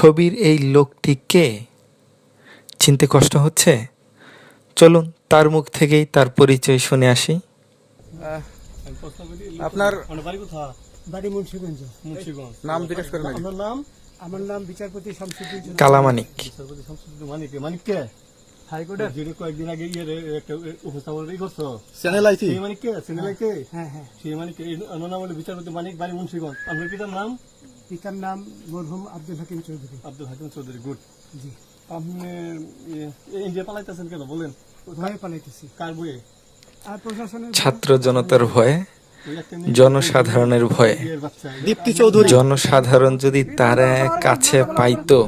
ছবির এই লোকটি কে? চিনতে কষ্ট হচ্ছে? চলুন তার মুখ থেকেই তার পরিচয় শুনে আসি। আপনার বাড়ি মুন্সিগঞ্জ। মুন্সিগঞ্জ। নাম জিজ্ঞেস করেন আগে। নাম? আমার নাম বিচারপতি শামসুদ্দিন কালামানিক। মানিক। মানিক কে? হাইকোর্টের যেটা কয়েকদিন আগে ইয়ে একটা উপস্থাপন করছ। চ্যানেল আইছি মানিক কে? কে হ্যাঁ হ্যাঁ। সেই মানিক নাম হলো বিচারপতি মানিক বাড়ি মুন্সিগঞ্জ। আপনার পিতার নাম? পিতার নাম মরহুম আব্দুল হাকিম চৌধুরী। আব্দুল হাকিম চৌধুরী গুড জি। আপনি ইয়ে, ইন্ডিয়া পালাইতেছেন কেন? বলেন। ভয়ে পালাইতেছি। কার বইয়ে আর প্রশাসনের ছাত্র জনতার ভয়ে জনসাধারণের ভয়ে। দীপ্তি চৌধুরী। জনসাধারণ যদি তার কাছে পাইতো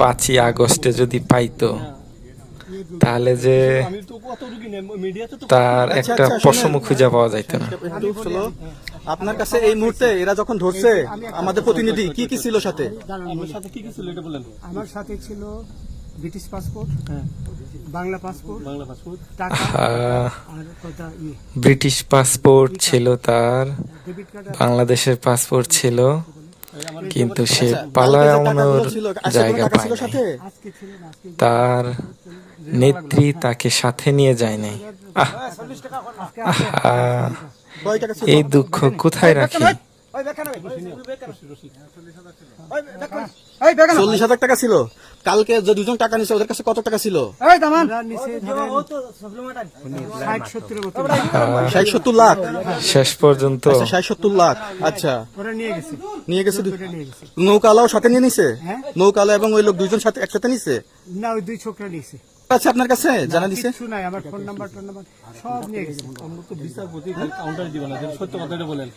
পাঁচই আগস্টে যদি পাইতো তাহলে যে আমি তো কত রুগী মিডিয়াতে তো তার আচ্ছা, একটা আচ্ছা, পশম খুঁজে পাওয়া যাইতো না। আপনার কাছে এই মুহূর্তে এরা যখন ধরছে আমাদের প্রতিনিধি কি কি ছিল সাথে? আমার সাথে কি কি ছিল এটা বলেন। আমার সাথে ছিল ব্রিটিশ পাসপোর্ট হ্যাঁ। বাংলা পাসপোর্ট। বাংলা পাসপোর্ট। টাকা আহ, আর কথা ইয়ে। ব্রিটিশ পাসপোর্ট ছিল তার বাংলাদেশের পাসপোর্ট ছিল। কিন্তু সে পালায় কোনো জায়গা পায় তার নেত্রী তাকে সাথে নিয়ে যায় নাই এই দুঃখ কোথায় রাখি? চল্লিশ হাজার টাকা ছিল। কালকে যে দুজন টাকা নিছে ওদের কাছে কত টাকা ছিল? ষাট সত্তর লাখ। শেষ পর্যন্ত। আচ্ছা ষাট সত্তর লাখ। আচ্ছা। ওরা নিয়ে গেছে। নৌকালাও সাথে নিয়ে নিছে? হ্যাঁ। নৌকালা এবং ওই লোক দুইজন সাথে একসাথে নিছে? না ওই দুই ছোকরা নিয়েছে আছে আপনার কাছে? জানা দিছে? নাই আমার ফোন নাম্বার টোন নাম্বার সব নিয়ে গেছে। আমরা তো বিচারপতি কাউন্টার দিবেন না সত্য কথাটা বলেন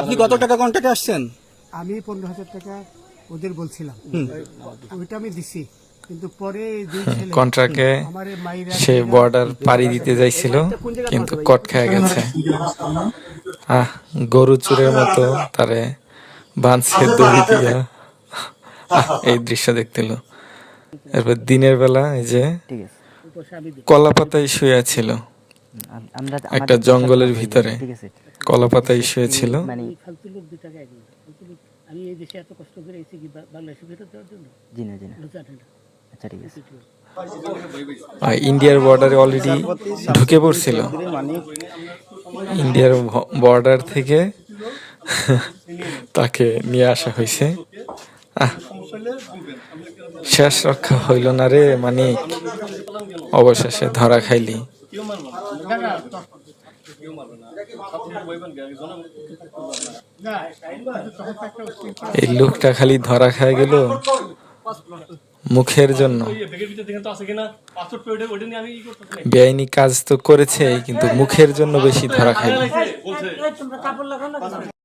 আপনি কত টাকা কন্ট্যাক্টে আসছেন? আমি পনেরো হাজার টাকা ওদের বলছিলাম ওইটা আমি দিছি। কিন্তু পরে মাইরা সে বর্ডার পাড়ি দিতে যাইছিল কিন্তু কট খেয়ে গেছে। আহ গরু চুরের মতো তারে বাঁধছে দড়ি দিয়া। আহ, এই দৃশ্য দেখছিল এরপর দিনের বেলা এই যে কলা পাতায় শুয়ে ছিল। একটা জঙ্গলের ভিতরে কলা পাতায় শুয়ে ছিল। আমি এই দেশে এত কষ্ট করে এসেছি কি বাংলাদেশে ফেরত দেওয়ার জন্য? জি না জি না। লজ্জা না আচ্ছা ঠিক আছে। ইন্ডিয়ার বর্ডারে অলরেডি ঢুকে পড়ছিল। ইন্ডিয়ার বর্ডার থেকে তাকে নিয়ে আসা হয়েছে। শেষ রক্ষা হইল না রে মানিক অবশেষে ধরা খাইলি। এই লোকটা খালি ধরা খায় গেল মুখের জন্য। বেআইনি কাজ তো করেছে কিন্তু মুখের জন্য বেশি ধরা খাইল বলছে